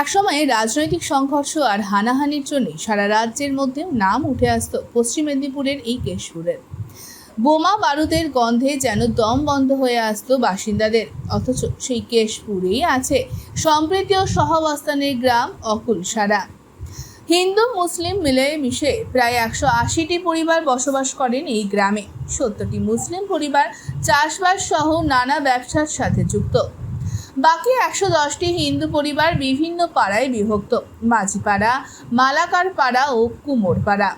একসময় রাজনৈতিক সংঘর্ষ আর হানাহানির জন্য সারা রাজ্যের মধ্যেও নাম উঠে আসত পশ্চিম মেদিনীপুরের এই কেশপুরের। বোমা বারুদের গন্ধে যেন দম বন্ধ হয়ে আসতো বাসিন্দাদের। অথচ সেই কেশপুরেই আছে সম্প্রীতি ও সহাবস্থানের গ্রাম অকুলসারা হিন্দু, মুসলিম মিলে মিশে প্রায় একশো আশিটি পরিবার বসবাস করেন এই গ্রামে। সত্তরটি মুসলিম পরিবার চাষবাস সহ নানা ব্যবসার সাথে যুক্ত। বাকি একশো দশটি হিন্দু পরিবার বিভিন্ন পাড়ায় বিভক্ত। মাঝিপাড়া, মালাকার পাড়া ও কুমোর পাড়া।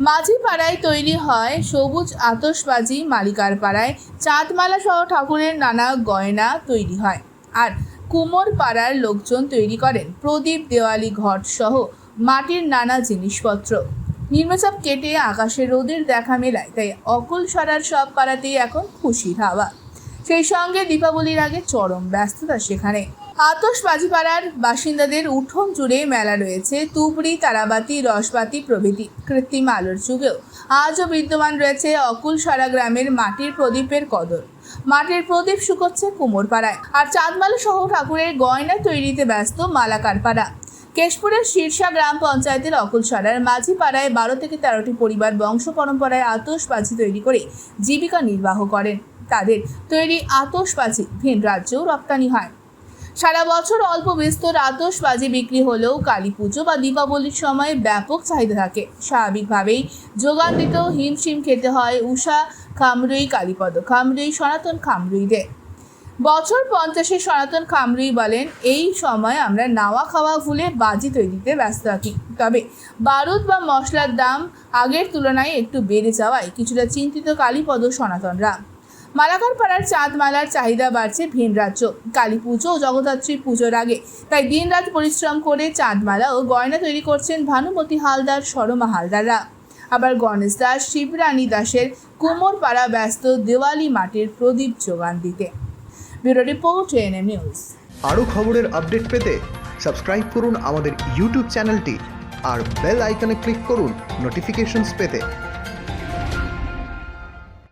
মাঝি পাড়ায় তৈরি হয় সবুজ আতশবাজি মালিকার পাড়ায়। চাঁদমালা সহ ঠাকুরের নানা গয়না তৈরি হয়। আর কুমোর পাড়ার লোকজন তৈরি করেন প্রদীপ, দেওয়ালি, ঘট সহ মাটির নানা জিনিসপত্র। নিম্নচাপ কেটে আকাশে রোদের দেখা মেলায়, তাই অকুল সরার সব পাড়াতেই এখন খুশির হাওয়া। সেই সঙ্গে দীপাবলির আগে চরম ব্যস্ততা সেখানে। আতশবাজি পাড়ার বাসিন্দাদের উঠোন জুড়ে মেলা রয়েছে তুবড়ি তারাবাতি, রসবাতি প্রভৃতি কৃত্রিম আলোর যুগেও। আজও বিদ্যমান রয়েছে অকুল সারা গ্রামের মাটির প্রদীপের কদর। মাটির প্রদীপ শুকোচ্ছে কুমোর পাড়ায় আর চাঁদমালা সহ ঠাকুরের গয়না তৈরিতে ব্যস্ত মালাকার পাড়া কেশপুরের শীর্ষা গ্রাম পঞ্চায়েতের অকুলসারার মাঝি পাড়ায় বারো থেকে তেরোটি পরিবার বংশ পরম্পরায় আতশবাজি তৈরি করে জীবিকা নির্বাহ করেন। তাদের তৈরি আতসবাজি ভিন রাজ্যেও রপ্তানি হয়। সারা বছর অল্প বিস্তর আতসবাজি বিক্রি হলেও কালী পুজো বা দীপাবলির সময় ব্যাপক চাহিদা থাকে। স্বাভাবিকভাবেই যোগান দিতেও হিমশিম খেতে হয় উষা খামরুই, কালীপদ খামরুই, সনাতন খামরুইদের বছর পঞ্চাশে সনাতন খামরুই বলেন, এই সময় আমরা নাওয়া খাওয়া ভুলে বাজি তৈরিতে ব্যস্ত থাকি তবে বারুদ বা মশলার দাম আগের তুলনায় একটু বেড়ে যাওয়ায় কিছুটা চিন্তিত কালীপদ সনাতনরা। মালাকার পাড়ার চাঁদমালার চাহিদা বাড়ছে ভিন রাজ্য। কালী পুজো ও জগদ্ধাত্রী পুজোর আগে তাই দিনরাত পরিশ্রম করে চাঁদমালা ও গয়না তৈরি করছেন ভানুমতি হালদার, সরমা হালদাররা। আবার গণেশ দাস, শিবরানী দাসের কুমোর পাড়া ব্যস্ত দেওয়ালি মাটির প্রদীপ যোগান দিতে। Bureau report NM news. আরও খবরের আপডেট পেতে সাবস্ক্রাইব করুন আমাদের ইউটিউব চ্যানেলটি আর বেল আইকনে ক্লিক করুন নোটিফিকেশনস পেতে।